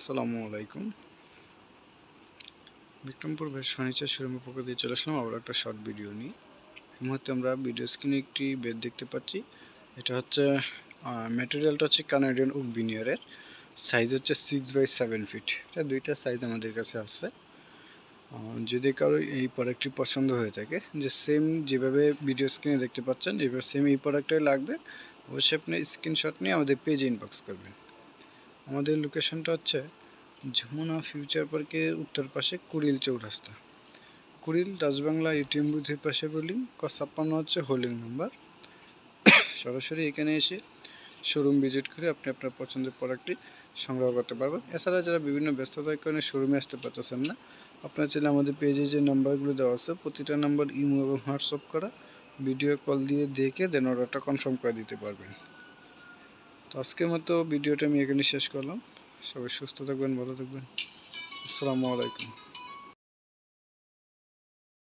আসসালামু আলাইকুম। বিক্রমপুর বেশ ফার্নিচার শোরুমের পক্ষ দিয়ে চলে আসলাম আবার একটা শর্ট ভিডিও নিয়ে। এই মুহূর্তে আমরা ভিডিও স্ক্রিনে একটি বেড দেখতে পাচ্ছি। এটা হচ্ছে ম্যাটেরিয়ালটা হচ্ছে কানাডিয়ান ওক বিনিয়ারের সাইজ হচ্ছে সিক্স বাই সেভেন ফিট এটা দুইটা সাইজ আমাদের কাছে আছে। যদি কারও এই প্রোডাক্টটি পছন্দ হয়ে থাকে, যে সেম যেভাবে ভিডিও স্ক্রিনে দেখতে পাচ্ছেন এবার সেম এই প্রোডাক্টটাই লাগবে, অবশ্যই আপনি স্ক্রিনশট নিয়ে আমাদের পেজে ইনবক্স করবেন। আমাদের লোকেশনটা হচ্ছে যমুনা ফিউচার পার্কের উত্তর পাশে কুড়িল চৌরাস্তা। কুড়িল রাজবাংলা এটিএম বুথের পাশে বিল্ডিং ক ছাপ্পান্ন হচ্ছে হোল্ডিং নাম্বার সরাসরি এখানে এসে শোরুম ভিজিট করে আপনি আপনার পছন্দের প্রোডাক্টটি সংগ্রহ করতে পারবেন। এছাড়া যারা বিভিন্ন ব্যস্ততার কারণে শোরুমে আসতে পারতেছেন না, আপনার চাইলে আমাদের পেজে যে নাম্বারগুলো দেওয়া আছে, প্রতিটা নাম্বার ইমো এবং হোয়াটসঅ্যাপ করা ভিডিও কল দিয়ে দেখে দেন অর্ডারটা কনফার্ম করে দিতে পারবেন। তো আজকের মতো ভিডিওটা আমি এখানে শেষ করলাম। সবাই সুস্থ থাকবেন, ভালো থাকবেন। আসসালামু আলাইকুম।